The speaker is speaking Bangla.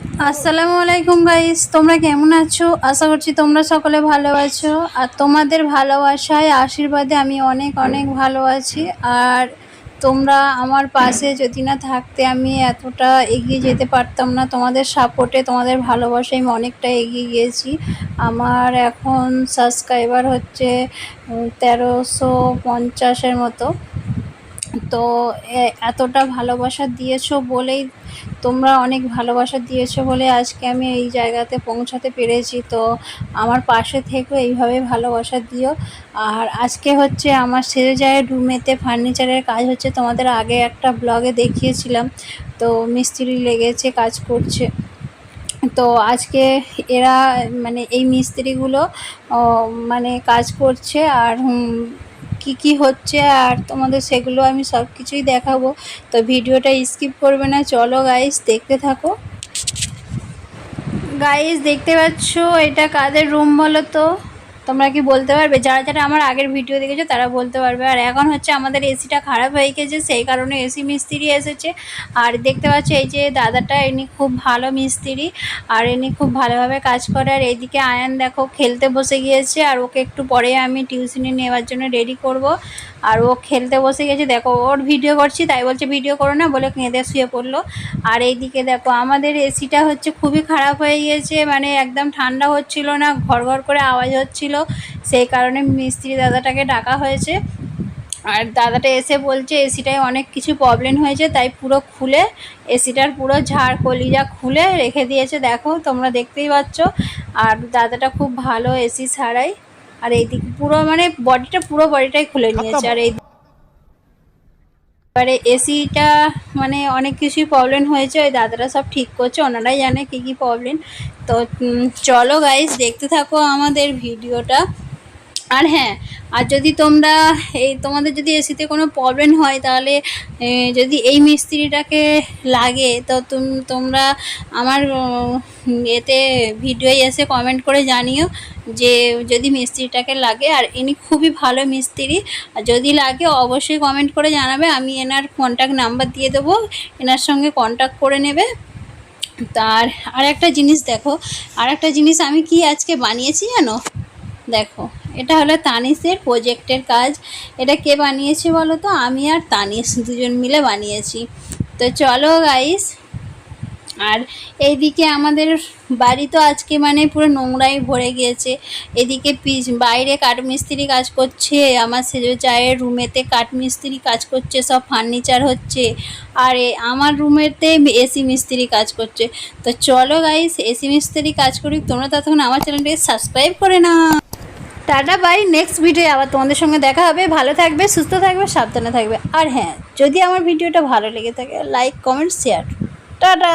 আসসালামু আলাইকুম গাইস তোমরা কেমন আছো? আশা করছি তোমরা সকলে ভালো আছো। আর তোমাদের ভালোবাসায়, আশীর্বাদে আমি অনেক অনেক ভালো আছি। আর তোমরা আমার পাশে যদি না থাকতে আমি এতটা এগিয়ে যেতে পারতাম না। তোমাদের সাপোর্টে তোমাদের ভালোবাসায় আমি অনেকটা এগিয়ে গিয়েছি। আমার এখন সাবস্ক্রাইবার হচ্ছে তেরোশো পঞ্চাশের মতো। তো এতটা ভালোবাসা দিয়েছ বলেই তোমরা অনেক ভালোবাসা দিয়েছ বলে আজকে আমি এই জায়গাতে পৌঁছাতে পেরেছি। তো আমার পাশে থেকেও এইভাবে ভালোবাসা দিও। আর আজকে হচ্ছে আমার সেরে যায় রুমেতে ফার্নিচারের কাজ হচ্ছে। তোমাদের আগে একটা ব্লগে দেখিয়েছিলাম। তো মিস্ত্রি লেগেছে, কাজ করছে। তো আজকে এরা মানে এই মিস্ত্রিগুলো মানে কাজ করছে। আর কি কি হচ্ছে আর তোমাদের সেগুলো আমি সব কিছুই দেখাবো। তো ভিডিওটা স্কিপ করবে না, চলো গাইস দেখতে থাকো। গাইস দেখতে পাচ্ছ এটা কাদের রুম বলো তো? তোমরা কি বলতে পারবে? যারা যারা আমার আগের ভিডিও দেখেছ, তারা বলতে পারবে। আর এখন হচ্ছে আমাদের এসিটা খারাপ হয়ে গেছে, সেই কারণে এসি মিস্ত্রি এসেছে। আর দেখতে পাচ্ছ, এই যে দাদাটা, ইনি খুব ভালো মিস্ত্রি। আর ইনি খুব ভালোভাবে কাজ করে। আর এইদিকে আয়ান দেখো, খেলতে বসে গিয়েছে। আর ওকে একটু পরে আমি টিউশনি নেওয়ার জন্য রেডি করব। আর ও খেলতে বসে গেছে। দেখো, ওর ভিডিও করছি, তাই বলছে ভিডিও করো না, বলে কেঁদে শুয়ে পড়ল। আর এইদিকে দেখো, আমাদের এসিটা হচ্ছে খুবই খারাপ হয়ে গিয়েছে। মানে একদম ঠান্ডা হচ্ছিল না, ঘর ঘর করে আওয়াজ হচ্ছিল। সেই কারণে মিস্ত্রি দাদাটাকে ডাকা হয়েছে। আর দাদাটা এসে বলছে এসিটায় অনেক কিছু প্রবলেম হয়েছে তাই পুরো খুলে এসিটার পুরো ঝাড় কলিজা খুলে রেখে দিয়েছে। দেখো তোমরা দেখতেই পাচ্ছ। আর দাদাটা খুব ভালো এসি ছাড়াই। আর এইদিকে পুরো মানে বডিটা পুরো বডিটাই খুলে নিয়েছে। আর এই এবারে এসিটা মানে অনেক কিছুই প্রবলেম হয়েছে, ওই দাদারা সব ঠিক করছে, ওনারাই জানে কী কী প্রবলেম তো চলো গাইস দেখতে থাকো আমাদের ভিডিওটা আর হ্যাঁ আর যদি তোমরা এই, তোমাদের যদি এসিতে কোনো প্রবলেম হয়, তাহলে যদি এই মিস্ত্রিটাকে লাগে, তো তুম, তোমরা আমার এতে ভিডিও এসে কমেন্ট করে জানিও যে, যদি মিস্ত্রিটাকে লাগে। আর ইনি খুবই ভালো মিস্ত্রি। আর যদি লাগে, অবশ্যই কমেন্ট করে জানাবে। আমি এনার কন্ট্যাক্ট নাম্বার দিয়ে দেবো। এনার সঙ্গে কন্ট্যাক্ট করে নেবে। তার আর একটা জিনিস দেখো। আর একটা জিনিস আমি কি আজকে বানিয়েছি জানো? দেখো। এটা হলো তানিসের প্রজেক্টের কাজ। এটা কে বানিয়েছে বলো তো আমি আর তানিস দুজন মিলে বানিয়েছি। তো চলো গাইস আর এইদিকে আমাদের বাড়ি তো আজকে মানে পুরো নোংরাই ভরে গিয়েছে। এদিকে পিছ বাইরে কাঠমিস্ত্রি কাজ করছে, আমার সেজো চায়ের রুমেতে কাঠমিস্ত্রি কাজ করছে, সব ফার্নিচার হচ্ছে। আর আমার রুমেতে এসি মিস্ত্রি কাজ করছে। তো চলো গাইস এসি মিস্ত্রি কাজ করি, তোমরা ততক্ষণ আমার চ্যানেলটাকে সাবস্ক্রাইব করে না টাটা বাই নেক্সট ভিডিও আবার তোমাদের সঙ্গে দেখা হবে। ভালো থাকবে, সুস্থ থাকবে, সাবধানে থাকবে। আর হ্যাঁ যদি আমার ভিডিওটা ভালো লেগে থাকে লাইক কমেন্ট শেয়ার টাটা!